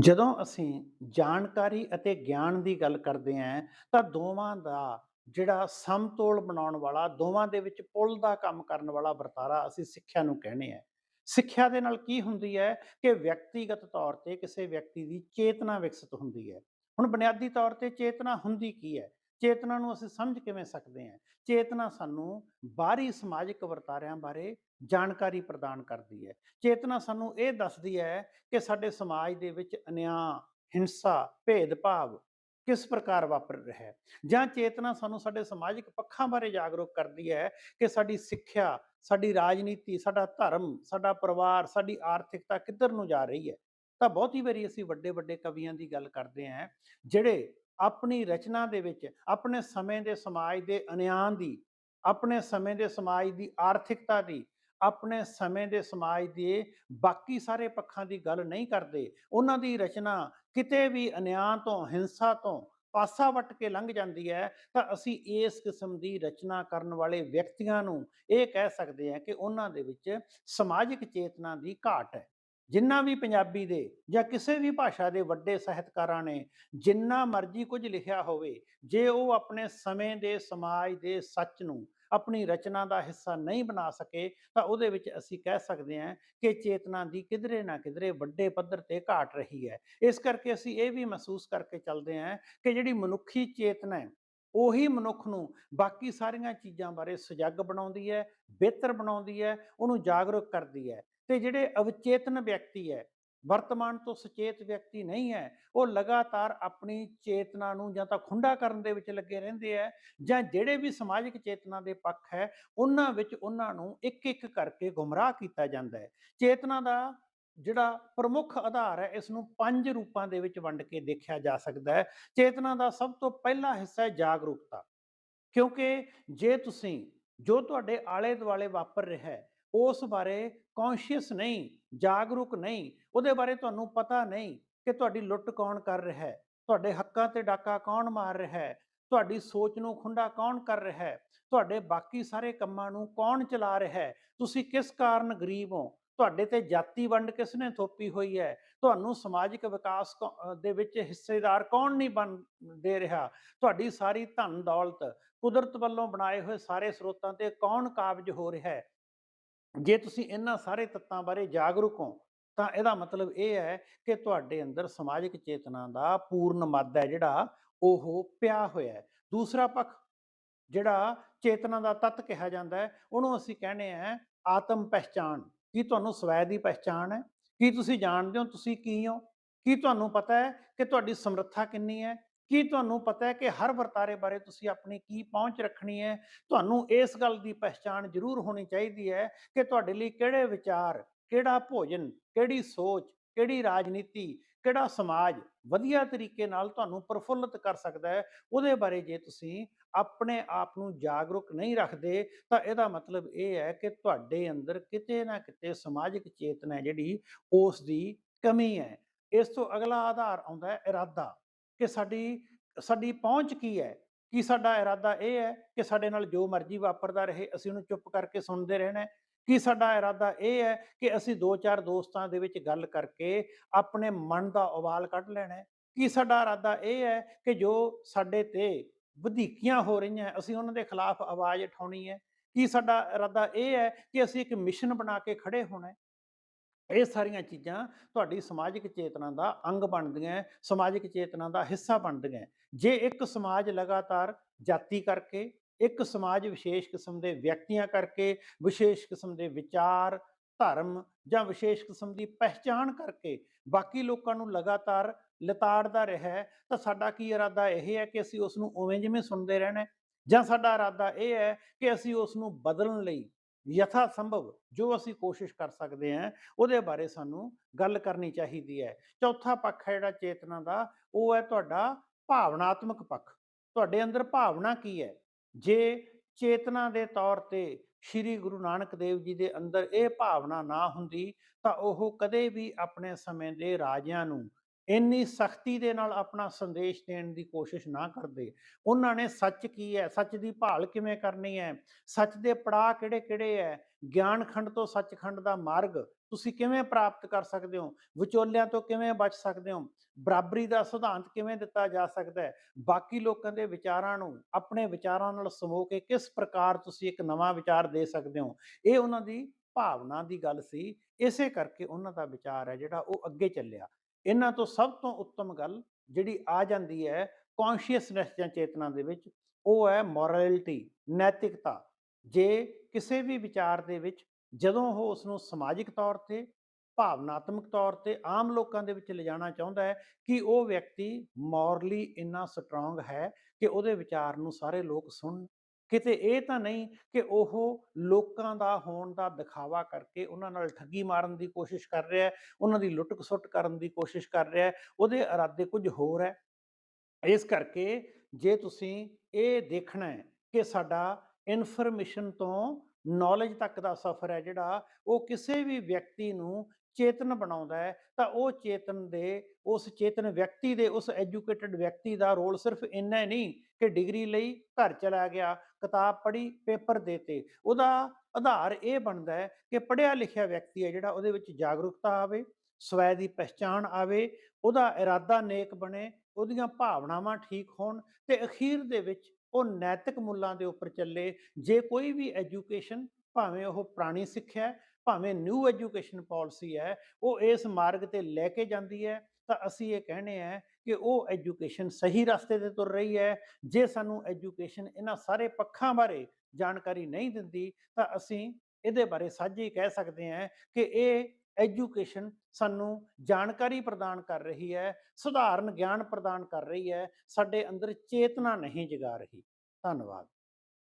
ਜਦੋਂ ਅਸੀਂ ਜਾਣਕਾਰੀ ਅਤੇ ਗਿਆਨ ਦੀ ਗੱਲ ਕਰਦੇ ਹਾਂ ਤਾਂ ਦੋਵਾਂ ਦਾ ਜਿਹੜਾ ਸਮਤੋਲ ਬਣਾਉਣ ਵਾਲਾ, ਦੋਵਾਂ ਦੇ ਵਿੱਚ ਪੁਲ ਦਾ ਕੰਮ ਕਰਨ ਵਾਲਾ ਵਰਤਾਰਾ ਅਸੀਂ ਸਿੱਖਿਆ ਨੂੰ ਕਹਿੰਦੇ ਆ। ਸਿੱਖਿਆ ਦੇ ਨਾਲ ਕੀ ਹੁੰਦੀ ਹੈ ਕਿ ਵਿਅਕਤੀਗਤ ਤੌਰ ਤੇ ਕਿਸੇ ਵਿਅਕਤੀ ਦੀ ਚੇਤਨਾ ਵਿਕਸਿਤ ਹੁੰਦੀ ਹੈ। ਹੁਣ ਬੁਨਿਆਦੀ ਤੌਰ ਤੇ ਚੇਤਨਾ ਹੁੰਦੀ ਕੀ ਹੈ? ਚੇਤਨਾ ਨੂੰ ਅਸੀਂ ਸਮਝ ਕਿਵੇਂ ਸਕਦੇ ਹਾਂ? ਚੇਤਨਾ ਸਾਨੂੰ ਬਾਹਰੀ ਸਮਾਜਿਕ ਵਰਤਾਰਿਆਂ ਬਾਰੇ ਜਾਣਕਾਰੀ ਪ੍ਰਦਾਨ ਕਰਦੀ ਹੈ। ਚੇਤਨਾ ਸਾਨੂੰ ਇਹ ਦੱਸਦੀ ਹੈ ਕਿ ਸਾਡੇ ਸਮਾਜ ਦੇ ਵਿੱਚ ਅਨਿਆਂ, ਹਿੰਸਾ, ਭੇਦਭਾਵ ਕਿਸ ਪ੍ਰਕਾਰ ਵਾਪਰ ਰਿਹਾ ਹੈ? ਜਾਂ ਚੇਤਨਾ ਸਾਨੂੰ ਸਾਡੇ ਸਮਾਜਿਕ ਪੱਖਾਂ ਬਾਰੇ ਜਾਗਰੂਕ ਕਰਦੀ ਹੈ ਕਿ ਸਾਡੀ ਸਿੱਖਿਆ, ਸਾਡੀ ਰਾਜਨੀਤੀ, ਸਾਡਾ ਧਰਮ, ਸਾਡਾ ਪਰਿਵਾਰ, ਸਾਡੀ ਆਰਥਿਕਤਾ ਕਿੱਧਰ ਨੂੰ ਜਾ ਰਹੀ ਹੈ? ਤਾਂ ਬਹੁਤੀ ਵਾਰੀ ਅਸੀਂ ਵੱਡੇ ਵੱਡੇ ਕਵੀਆਂ ਦੀ ਗੱਲ ਕਰਦੇ ਹਾਂ ਜਿਹੜੇ ਆਪਣੀ ਰਚਨਾ ਦੇ ਵਿੱਚ, ਆਪਣੇ ਸਮੇਂ ਦੇ ਸਮਾਜ ਦੇ ਅਨਿਆਂ ਦੀ, ਆਪਣੇ ਸਮੇਂ ਦੇ ਸਮਾਜ ਦੀ ਆਰਥਿਕਤਾ ਦੀ, ਆਪਣੇ ਸਮੇਂ ਦੇ ਸਮਾਜ ਦੇ ਬਾਕੀ ਸਾਰੇ ਪੱਖਾਂ ਦੀ ਗੱਲ ਨਹੀਂ ਕਰਦੇ। ਉਹਨਾਂ ਦੀ ਰਚਨਾ ਕਿਤੇ ਵੀ ਅਨਿਆਂ ਤੋਂ, ਹਿੰਸਾ ਤੋਂ ਪਾਸਾ ਵੱਟ ਕੇ ਲੰਘ ਜਾਂਦੀ ਹੈ, ਤਾਂ ਅਸੀਂ ਇਸ ਕਿਸਮ ਦੀ ਰਚਨਾ ਕਰਨ ਵਾਲੇ ਵਿਅਕਤੀਆਂ ਨੂੰ ਇਹ ਕਹਿ ਸਕਦੇ ਹਾਂ ਕਿ ਉਹਨਾਂ ਦੇ ਵਿੱਚ ਸਮਾਜਿਕ ਚੇਤਨਾ ਦੀ ਘਾਟ ਹੈ। ਜਿੰਨਾ ਵੀ ਪੰਜਾਬੀ ਦੇ ਜਾਂ ਕਿਸੇ ਵੀ ਭਾਸ਼ਾ ਦੇ ਵੱਡੇ ਸਾਹਿਤਕਾਰਾਂ ਨੇ ਜਿੰਨਾ ਮਰਜ਼ੀ ਕੁਝ ਲਿਖਿਆ ਹੋਵੇ, ਜੇ ਉਹ ਆਪਣੇ ਸਮੇਂ ਦੇ, ਸਮਾਜ ਦੇ ਸੱਚ ਨੂੰ ਆਪਣੀ ਰਚਨਾ ਦਾ ਹਿੱਸਾ ਨਹੀਂ ਬਣਾ ਸਕੇ, ਤਾਂ ਉਹਦੇ ਵਿੱਚ ਅਸੀਂ ਕਹਿ ਸਕਦੇ ਹਾਂ ਕਿ ਚੇਤਨਾ ਦੀ ਕਿਧਰੇ ਨਾ ਕਿਧਰੇ ਵੱਡੇ ਪੱਧਰ ਤੇ ਘਾਟ ਰਹੀ ਹੈ। ਇਸ ਕਰਕੇ ਅਸੀਂ ਇਹ ਵੀ ਮਹਿਸੂਸ ਕਰਕੇ ਚੱਲਦੇ ਹਾਂ ਕਿ ਜਿਹੜੀ ਮਨੁੱਖੀ ਚੇਤਨਾ ਹੈ, ਉਹੀ ਮਨੁੱਖ ਨੂੰ ਬਾਕੀ ਸਾਰੀਆਂ ਚੀਜ਼ਾਂ ਬਾਰੇ ਸਜਗ ਬਣਾਉਂਦੀ ਹੈ, ਬਿਹਤਰ ਬਣਾਉਂਦੀ ਹੈ, ਉਹਨੂੰ ਜਾਗਰੂਕ ਕਰਦੀ ਹੈ। ਤੇ ਜਿਹੜੇ ਅਵਚੇਤਨ ਵਿਅਕਤੀ ਹੈ, ਵਰਤਮਾਨ ਤੋਂ ਸੁਚੇਤ ਵਿਅਕਤੀ ਨਹੀਂ ਹੈ, ਉਹ ਲਗਾਤਾਰ ਆਪਣੀ ਚੇਤਨਾ ਨੂੰ ਜਾਂ ਤਾਂ ਖੁੰਡਾ ਕਰਨ ਦੇ ਵਿੱਚ ਲੱਗੇ ਰਹਿੰਦੇ ਹੈ ਜਾਂ ਜਿਹੜੇ ਵੀ ਸਮਾਜਿਕ ਚੇਤਨਾ ਦੇ ਪੱਖ ਹੈ, ਉਹਨਾਂ ਵਿੱਚ ਉਹਨਾਂ ਨੂੰ ਇੱਕ ਇੱਕ ਕਰਕੇ ਗੁੰਮਰਾਹ ਕੀਤਾ ਜਾਂਦਾ ਹੈ। ਚੇਤਨਾ ਦਾ ਜਿਹੜਾ ਪ੍ਰਮੁੱਖ ਆਧਾਰ ਹੈ, ਇਸ ਨੂੰ ਪੰਜ ਰੂਪਾਂ ਦੇ ਵਿੱਚ ਵੰਡ ਕੇ ਦੇਖਿਆ ਜਾ ਸਕਦਾ ਹੈ। ਚੇਤਨਾ ਦਾ ਸਭ ਤੋਂ ਪਹਿਲਾ ਹਿੱਸਾ ਹੈ ਜਾਗਰੂਕਤਾ, ਕਿਉਂਕਿ ਜੇ ਤੁਸੀਂ, ਜੋ ਤੁਹਾਡੇ ਆਲੇ ਦੁਆਲੇ ਵਾਪਰ ਰਿਹਾ ਹੈ ਉਸ ਬਾਰੇ ਕੌਨਸ਼ੀਅਸ ਨਹੀਂ, ਜਾਗਰੂਕ ਨਹੀਂ, ਉਹਦੇ ਬਾਰੇ ਤੁਹਾਨੂੰ ਪਤਾ ਨਹੀਂ ਕਿ ਤੁਹਾਡੀ ਲੁੱਟ ਕੌਣ ਕਰ ਰਿਹਾ ਹੈ, ਤੁਹਾਡੇ ਹੱਕਾਂ ਤੇ ਡਾਕਾ ਕੌਣ ਮਾਰ ਰਿਹਾ ਹੈ, ਤੁਹਾਡੀ ਸੋਚ ਨੂੰ ਖੁੰਡਾ ਕੌਣ ਕਰ ਰਿਹਾ ਹੈ, ਤੁਹਾਡੇ ਬਾਕੀ ਸਾਰੇ ਕੰਮਾਂ ਨੂੰ ਕੌਣ ਚਲਾ ਰਿਹਾ ਹੈ, ਤੁਸੀਂ ਕਿਸ ਕਾਰਨ ਗਰੀਬ ਹੋ, ਤੁਹਾਡੇ ਤੇ ਜਾਤੀ ਵੰਡ ਕਿਸ ਨੇ ਥੋਪੀ ਹੋਈ ਹੈ, ਤੁਹਾਨੂੰ ਸਮਾਜਿਕ ਵਿਕਾਸ ਕੌ- ਦੇ ਵਿੱਚ ਹਿੱਸੇਦਾਰ ਕੌਣ ਨਹੀਂ ਬਣ, ਦੇ ਰਿਹਾ, ਤੁਹਾਡੀ ਸਾਰੀ ਧਨ ਦੌਲਤ ਕੁਦਰਤ ਵੱਲੋਂ ਬਣਾਏ ਹੋਏ ਸਾਰੇ ਸਰੋਤਾਂ ਤੇ ਕੌਣ ਕਾਬਜ ਹੋ ਰਿਹਾ ਹੈ ਜੇ ਤੁਸੀਂ ਇਹਨਾਂ ਸਾਰੇ ਤੱਤਾਂ ਬਾਰੇ ਜਾਗਰੂਕ ਹੋ, ਤਾਂ ਇਹਦਾ ਮਤਲਬ ਇਹ ਹੈ ਕਿ ਤੁਹਾਡੇ ਅੰਦਰ ਸਮਾਜਿਕ ਚੇਤਨਾ ਦਾ ਪੂਰਨ ਮੱਧ ਹੈ ਜਿਹੜਾ ਉਹ ਪਿਆ ਹੋਇਆ ਹੈ। ਦੂਸਰਾ ਪੱਖ, ਜਿਹੜਾ ਚੇਤਨਾ ਦਾ ਤੱਤ ਕਿਹਾ ਜਾਂਦਾ ਹੈ, ਉਹਨੂੰ ਅਸੀਂ ਕਹਿੰਦੇ ਆ ਆਤਮ ਪਹਿਚਾਨ ਕੀ ਤੁਹਾਨੂੰ ਸਵੈ ਦੀ ਪਹਿਚਾਨ ਹੈ? ਕੀ ਤੁਸੀਂ ਜਾਣਦੇ ਹੋ? ਤੁਸੀਂ ਕੀ ਹੋ? ਕੀ ਤੁਹਾਨੂੰ ਪਤਾ ਹੈ ਕਿ ਤੁਹਾਡੀ ਸਮਰੱਥਾ ਕਿੰਨੀ ਹੈ? ਕੀ ਤੁਹਾਨੂੰ ਪਤਾ ਹੈ ਕਿ ਹਰ ਵਰਤਾਰੇ ਬਾਰੇ ਤੁਸੀਂ ਆਪਣੀ ਕੀ ਪਹੁੰਚ ਰੱਖਣੀ ਹੈ? ਤੁਹਾਨੂੰ ਇਸ ਗੱਲ ਦੀ ਪਹਿਚਾਣ ਜ਼ਰੂਰ ਹੋਣੀ ਚਾਹੀਦੀ ਹੈ ਕਿ ਤੁਹਾਡੇ ਲਈ ਕਿਹੜੇ ਵਿਚਾਰ, ਕਿਹੜਾ ਭੋਜਨ, ਕਿਹੜੀ ਸੋਚ, ਕਿਹੜੀ ਰਾਜਨੀਤੀ, ਕਿਹੜਾ ਸਮਾਜ ਵਧੀਆ ਤਰੀਕੇ ਨਾਲ ਤੁਹਾਨੂੰ ਪ੍ਰਫੁੱਲਤ ਕਰ ਸਕਦਾ ਹੈ। ਉਹਦੇ ਬਾਰੇ ਜੇ ਤੁਸੀਂ ਆਪਣੇ ਆਪ ਨੂੰ ਜਾਗਰੂਕ ਨਹੀਂ ਰੱਖਦੇ, ਤਾਂ ਇਹਦਾ ਮਤਲਬ ਇਹ ਹੈ ਕਿ ਤੁਹਾਡੇ ਅੰਦਰ ਕਿਤੇ ਨਾ ਕਿਤੇ ਸਮਾਜਿਕ ਚੇਤਨਾ ਜਿਹੜੀ ਉਸ ਦੀ ਕਮੀ ਹੈ। ਇਸ ਤੋਂ ਅਗਲਾ ਆਧਾਰ ਆਉਂਦਾ ਹੈ ਇਰਾਦਾ। ਕਿ ਸਾਡੀ ਸਾਡੀ ਪਹੁੰਚ ਕੀ ਹੈ? ਕੀ ਸਾਡਾ ਇਰਾਦਾ ਇਹ ਹੈ ਕਿ ਸਾਡੇ ਨਾਲ ਜੋ ਮਰਜ਼ੀ ਵਾਪਰਦਾ ਰਹੇ, ਅਸੀਂ ਉਹਨੂੰ ਚੁੱਪ ਕਰਕੇ ਸੁਣਦੇ ਰਹਿਣਾ ਹੈ? ਕੀ ਸਾਡਾ ਇਰਾਦਾ ਇਹ ਹੈ ਕਿ ਅਸੀਂ ਦੋ ਚਾਰ ਦੋਸਤਾਂ ਦੇ ਵਿੱਚ ਗੱਲ ਕਰਕੇ ਆਪਣੇ ਮਨ ਦਾ ਉਬਾਲ ਕੱਢ ਲੈਣਾ ਹੈ? ਕੀ ਸਾਡਾ ਇਰਾਦਾ ਇਹ ਹੈ ਕਿ ਜੋ ਸਾਡੇ ਤੇ ਵਧੀਕੀਆਂ ਹੋ ਰਹੀਆਂ ਅਸੀਂ ਉਹਨਾਂ ਦੇ ਖਿਲਾਫ ਆਵਾਜ਼ ਉਠਾਉਣੀ ਹੈ? ਕੀ ਸਾਡਾ ਇਰਾਦਾ ਇਹ ਹੈ ਕਿ ਅਸੀਂ ਇੱਕ ਮਿਸ਼ਨ ਬਣਾ ਕੇ ਖੜੇ ਹੋਣਾ ਇਹ ਸਾਰੀਆਂ ਚੀਜ਼ਾਂ ਤੁਹਾਡੀ ਸਮਾਜਿਕ ਚੇਤਨਾ ਦਾ ਅੰਗ ਬਣਦੀਆਂ ਸਮਾਜਿਕ ਚੇਤਨਾ ਦਾ ਹਿੱਸਾ ਬਣਦੀਆਂ ਜੇ ਇੱਕ ਸਮਾਜ ਲਗਾਤਾਰ ਜਾਤੀ ਕਰਕੇ ਇੱਕ ਸਮਾਜ ਵਿਸ਼ੇਸ਼ ਕਿਸਮ ਦੇ ਵਿਅਕਤੀਆਂ ਕਰਕੇ ਵਿਸ਼ੇਸ਼ ਕਿਸਮ ਦੇ ਵਿਚਾਰ ਧਰਮ ਜਾਂ ਵਿਸ਼ੇਸ਼ ਕਿਸਮ ਦੀ ਪਹਿਚਾਣ ਕਰਕੇ ਬਾਕੀ ਲੋਕਾਂ ਨੂੰ ਲਗਾਤਾਰ ਲਤਾੜਦਾ ਰਿਹਾ ਹੈ, ਤਾਂ ਸਾਡਾ ਕੀ ਇਰਾਦਾ ਇਹ ਹੈ ਕਿ ਅਸੀਂ ਉਸ ਨੂੰ ਉਵੇਂ ਜਿਵੇਂ ਸੁਣਦੇ ਰਹਿਣਾ ਜਾਂ ਸਾਡਾ ਇਰਾਦਾ ਇਹ ਹੈ ਕਿ ਅਸੀਂ ਉਸ ਨੂੰ ਬਦਲਣ ਲਈ ਯਥਾ ਸੰਭਵ ਜੋ ਅਸੀਂ ਕੋਸ਼ਿਸ਼ ਕਰ ਸਕਦੇ ਹਾਂ, ਉਹਦੇ ਬਾਰੇ ਸਾਨੂੰ ਗੱਲ ਕਰਨੀ ਚਾਹੀਦੀ ਹੈ। ਚੌਥਾ ਪੱਖ ਹੈ ਜਿਹੜਾ ਚੇਤਨਾ ਦਾ, ਉਹ ਹੈ ਤੁਹਾਡਾ ਭਾਵਨਾਤਮਕ ਪੱਖ। ਤੁਹਾਡੇ ਅੰਦਰ ਭਾਵਨਾ ਕੀ ਹੈ? ਜੇ ਚੇਤਨਾ ਦੇ ਤੌਰ ਤੇ ਸ੍ਰੀ ਗੁਰੂ ਨਾਨਕ ਦੇਵ ਜੀ ਦੇ ਅੰਦਰ ਇਹ ਭਾਵਨਾ ਨਾ ਹੁੰਦੀ, ਤਾਂ ਉਹ ਕਦੇ ਵੀ ਆਪਣੇ ਸਮੇਂ ਦੇ ਰਾਜਿਆਂ ਨੂੰ ਇੰਨੀ ਸਖਤੀ ਦੇ ਨਾਲ ਆਪਣਾ ਸੰਦੇਸ਼ ਦੇਣ ਦੀ ਕੋਸ਼ਿਸ਼ ਨਾ ਕਰਦੇ। ਉਹਨਾਂ ਨੇ ਸੱਚ ਕੀ ਹੈ? ਸੱਚ ਦੀ ਭਾਲ ਕਿਵੇਂ ਕਰਨੀ ਹੈ? ਸੱਚ ਦੇ ਪੜਾਅ ਕਿਹੜੇ-ਕਿਹੜੇ ਹੈ? ਗਿਆਨ ਖੰਡ ਤੋਂ ਸੱਚਖੰਡ ਦਾ ਮਾਰਗ ਤੁਸੀਂ ਕਿਵੇਂ ਪ੍ਰਾਪਤ ਕਰ ਸਕਦੇ ਹੋ? ਵਿਚੋਲਿਆਂ ਤੋਂ ਕਿਵੇਂ ਬਚ ਸਕਦੇ ਹੋ? ਬਰਾਬਰੀ ਦਾ ਸਿਧਾਂਤ ਕਿਵੇਂ ਦਿੱਤਾ ਜਾ ਸਕਦਾ ਹੈ? ਬਾਕੀ ਲੋਕਾਂ ਦੇ ਵਿਚਾਰਾਂ ਨੂੰ, ਆਪਣੇ ਵਿਚਾਰਾਂ ਨਾਲ ਸਮੋ ਕੇ ਕਿਸ ਪ੍ਰਕਾਰ ਤੁਸੀਂ ਇੱਕ ਨਵਾਂ ਵਿਚਾਰ ਦੇ ਸਕਦੇ ਹੋ? ਇਹ ਉਹਨਾਂ ਦੀ ਭਾਵਨਾ ਦੀ ਗੱਲ ਸੀ। ਇਸੇ ਕਰਕੇ ਉਹਨਾਂ ਦਾ ਵਿਚਾਰ ਹੈ ਜਿਹੜਾ ਉਹ ਅੱਗੇ ਚੱਲਿਆ। ਇਹਨਾਂ ਤੋਂ ਸਭ ਤੋਂ ਉੱਤਮ ਗੱਲ ਜਿਹੜੀ ਆ ਜਾਂਦੀ ਹੈ ਕੌਨਸ਼ੀਅਸਨੈਸ ਜਾਂ ਚੇਤਨਾ ਦੇ ਵਿੱਚ, ਉਹ ਹੈ ਮੋਰੈਲਿਟੀ ਨੈਤਿਕਤਾ। ਜੇ ਕਿਸੇ ਵੀ ਵਿਚਾਰ ਦੇ ਵਿੱਚ ਜਦੋਂ ਉਹ ਉਸ ਨੂੰ ਸਮਾਜਿਕ ਤੌਰ ਤੇ, ਭਾਵਨਾਤਮਕ ਤੌਰ ਤੇ ਆਮ ਲੋਕਾਂ ਦੇ ਵਿੱਚ ਲਿਜਾਣਾ ਚਾਹੁੰਦਾ ਹੈ ਕਿ ਉਹ ਵਿਅਕਤੀ ਮੋਰਲੀ ਇੰਨਾ ਸਟਰੋਂਗ ਹੈ ਕਿ ਉਹਦੇ ਵਿਚਾਰ ਨੂੰ ਸਾਰੇ ਲੋਕ ਸੁਣਨ ਕਿਤੇ ਇਹ ਤਾਂ ਨਹੀਂ ਕਿ ਉਹ ਲੋਕਾਂ ਦਾ ਹੋਣ ਦਾ ਦਿਖਾਵਾ ਕਰਕੇ ਉਹਨਾਂ ਨਾਲ ਠੱਗੀ ਮਾਰਨ ਦੀ ਕੋਸ਼ਿਸ਼ ਕਰ ਰਿਹਾ ਹੈ, ਉਹਨਾਂ ਦੀ ਲੁੱਟ ਖਸੁੱਟ ਕਰਨ ਦੀ ਕੋਸ਼ਿਸ਼ ਕਰ ਰਿਹਾ ਹੈ, ਉਹਦੇ ਇਰਾਦੇ ਕੁਝ ਹੋਰ ਹੈ। ਇਸ ਕਰਕੇ ਜੇ ਤੁਸੀਂ ਇਹ ਦੇਖਣਾ ਹੈ ਕਿ ਸਾਡਾ ਇਨਫੋਰਮੇਸ਼ਨ ਤੋਂ ਨੌਲੇਜ ਤੱਕ ਦਾ ਸਫ਼ਰ ਹੈ ਜਿਹੜਾ, ਉਹ ਕਿਸੇ ਵੀ ਵਿਅਕਤੀ ਨੂੰ ਚੇਤਨ ਬਣਾਉਂਦਾ ਹੈ, ਤਾਂ ਉਹ ਚੇਤਨ ਦੇ, ਉਸ ਚੇਤਨ ਵਿਅਕਤੀ ਦੇ, ਉਸ ਐਜੂਕੇਟਡ ਵਿਅਕਤੀ ਦਾ ਰੋਲ ਸਿਰਫ ਇੰਨਾ ਨਹੀਂ ਕਿ ਡਿਗਰੀ ਲਈ ਘਰ ਚਲਾ ਗਿਆ, ਕਿਤਾਬ ਪੜ੍ਹੀ, ਪੇਪਰ ਦੇਤੇ। ਉਹਦਾ ਆਧਾਰ ਇਹ ਬਣਦਾ ਹੈ ਕਿ ਪੜ੍ਹਿਆ ਲਿਖਿਆ ਵਿਅਕਤੀ ਹੈ ਜਿਹੜਾ ਉਹਦੇ ਵਿੱਚ ਜਾਗਰੂਕਤਾ ਆਵੇ, ਸਵੈ ਦੀ ਪਹਿਚਾਣ ਆਵੇ, ਉਹਦਾ ਇਰਾਦਾ ਨੇਕ ਬਣੇ, ਉਹਦੀਆਂ ਭਾਵਨਾਵਾਂ ਠੀਕ ਹੋਣ ਤੇ ਅਖੀਰ ਦੇ ਵਿੱਚ ਉਹ ਨੈਤਿਕ ਮੁੱਲਾਂ ਦੇ ਉੱਪਰ ਚੱਲੇ। ਜੇ ਕੋਈ ਵੀ ਐਜੂਕੇਸ਼ਨ ਭਾਵੇਂ ਉਹ ਪੁਰਾਣੀ ਸਿੱਖਿਆ ਭਾਵੇਂ ਨਿਊ ਐਜੂਕੇਸ਼ਨ ਪਾਲਿਸੀ ਹੈ, ਉਹ ਇਸ ਮਾਰਗ ਤੇ ਲੈ ਕੇ ਜਾਂਦੀ ਹੈ, ਤਾਂ ਅਸੀਂ ਇਹ ਕਹਿੰਦੇ ਆ ਕਿ ਉਹ ਐਜੂਕੇਸ਼ਨ ਸਹੀ ਰਸਤੇ ਤੇ ਤੁਰ ਰਹੀ ਹੈ। ਜੇ ਸਾਨੂੰ ਐਜੂਕੇਸ਼ਨ ਇਹਨਾਂ ਸਾਰੇ ਪੱਖਾਂ ਬਾਰੇ ਜਾਣਕਾਰੀ ਨਹੀਂ ਦਿੰਦੀ, ਤਾਂ ਅਸੀਂ ਇਹਦੇ ਬਾਰੇ ਸਾਂਝੀ ਕਹਿ ਸਕਦੇ ਹਾਂ ਕਿ ਇਹ ਐਜੂਕੇਸ਼ਨ ਸਾਨੂੰ ਜਾਣਕਾਰੀ ਪ੍ਰਦਾਨ ਕਰ ਰਹੀ ਹੈ, ਸਧਾਰਨ ਗਿਆਨ ਪ੍ਰਦਾਨ ਕਰ ਰਹੀ ਹੈ, ਸਾਡੇ ਅੰਦਰ ਚੇਤਨਾ ਨਹੀਂ ਜਗਾ ਰਹੀ। ਧੰਨਵਾਦ।